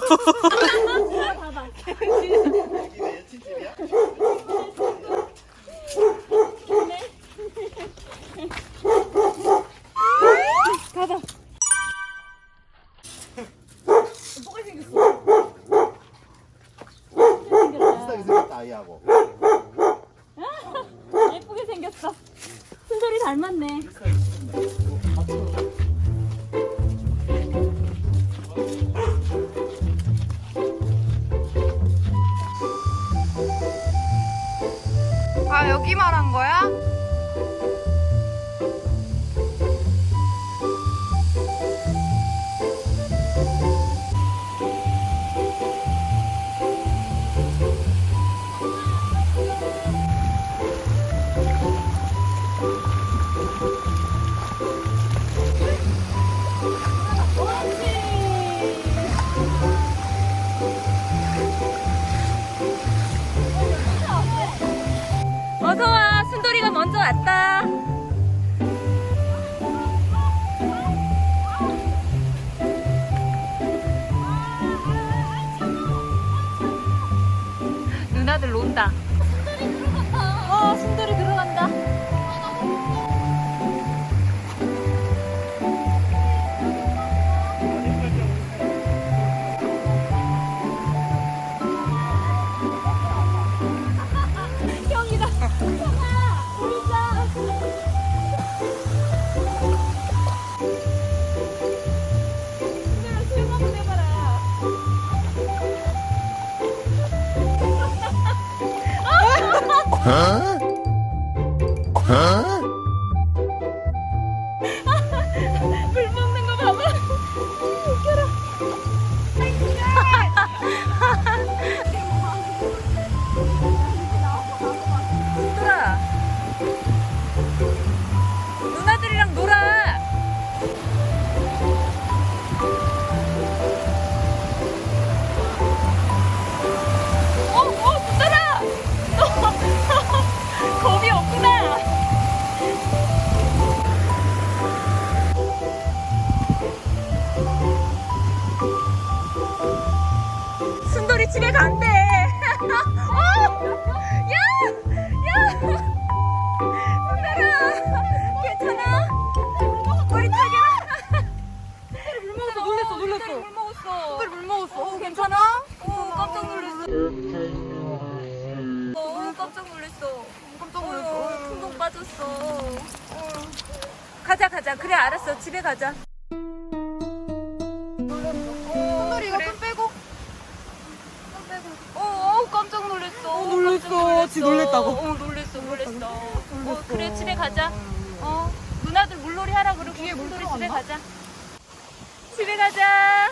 봐봐. 봐봐. 똑같이 생겼어. 비슷하게 생겼다 아이하고 예쁘게 생겼어. 순돌이 닮았네. 여기 말한 거야? 누나들 논다. 어, 순돌이 들어간다. 형이다. 형아, 보이자. 물 집에 간대. 어! 야! 야! 순돌아! 괜찮아? 머리 타게. 물 먹었어, 놀랬어, 놀랬어. 물 먹었어. 물 먹었어. 어, 괜찮아? 어, 깜짝 놀랐어. 어, 깜짝 놀랐어. 깜짝 놀랐어. 풍덩 빠졌어. 어. 가자, 가자. 그래, 알았어. 집에 가자. 같이 놀랬다고? 어, 놀랬어, 놀랬어. 어, 그래, 집에 가자. 어, 누나들 물놀이 하라 그러고, 물놀이 집에 가자. 집에 가자.